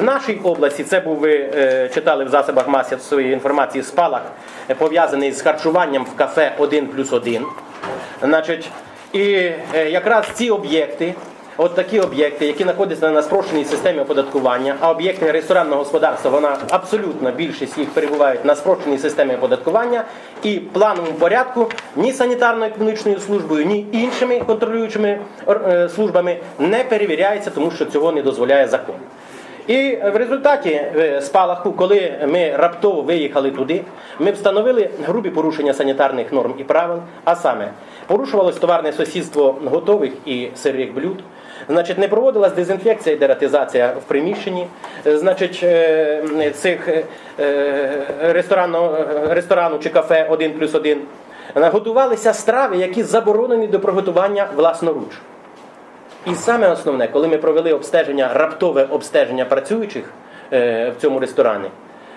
В нашій області це був ви е, читали в засобах масової інформації спалах, е, пов'язаний з харчуванням в кафе 1 плюс 1. Значить, і е, якраз ці об'єкти, от такі об'єкти, які знаходяться на спрощеній системі оподаткування, а об'єкти ресторанного господарства, вона абсолютно більшість їх перебувають на спрощеній системі оподаткування і плановому порядку ні санітарно-економічною службою, ні іншими контролюючими службами не перевіряється, тому що цього не дозволяє закон. І в результаті е, спалаху, коли ми раптово виїхали туди, ми встановили грубі порушення санітарних норм і правил, а саме порушувалось товарне сусідство готових і сирих блюд. Значить, не проводилась дезінфекція і дератизація в приміщенні. Е, Значить, е, цих ресторану, ресторану чи кафе 1 плюс 1 готувалися страви, які заборонені до приготування власноруч. І саме основне, коли ми провели обстеження, раптове обстеження працюючих е, в цьому ресторані,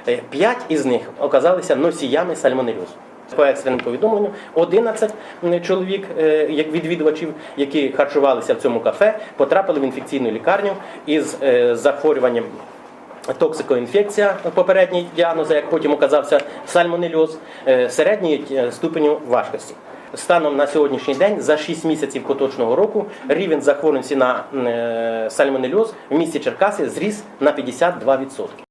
е, п'ять із них оказалися носіями сальмонельозу. По екстреному повідомленню 11 чоловік, е, як відвідувачів, які харчувалися в цьому кафе, потрапили в інфекційну лікарню із захворюванням токсикоінфекція, попередній діагноз, як потім оказався сальмонельоз, середньої ступеню важкості. Станом на сьогоднішній день за 6 місяців поточного року рівень захворюваності на е, сальмонельоз в місті Черкаси зріс на 52%.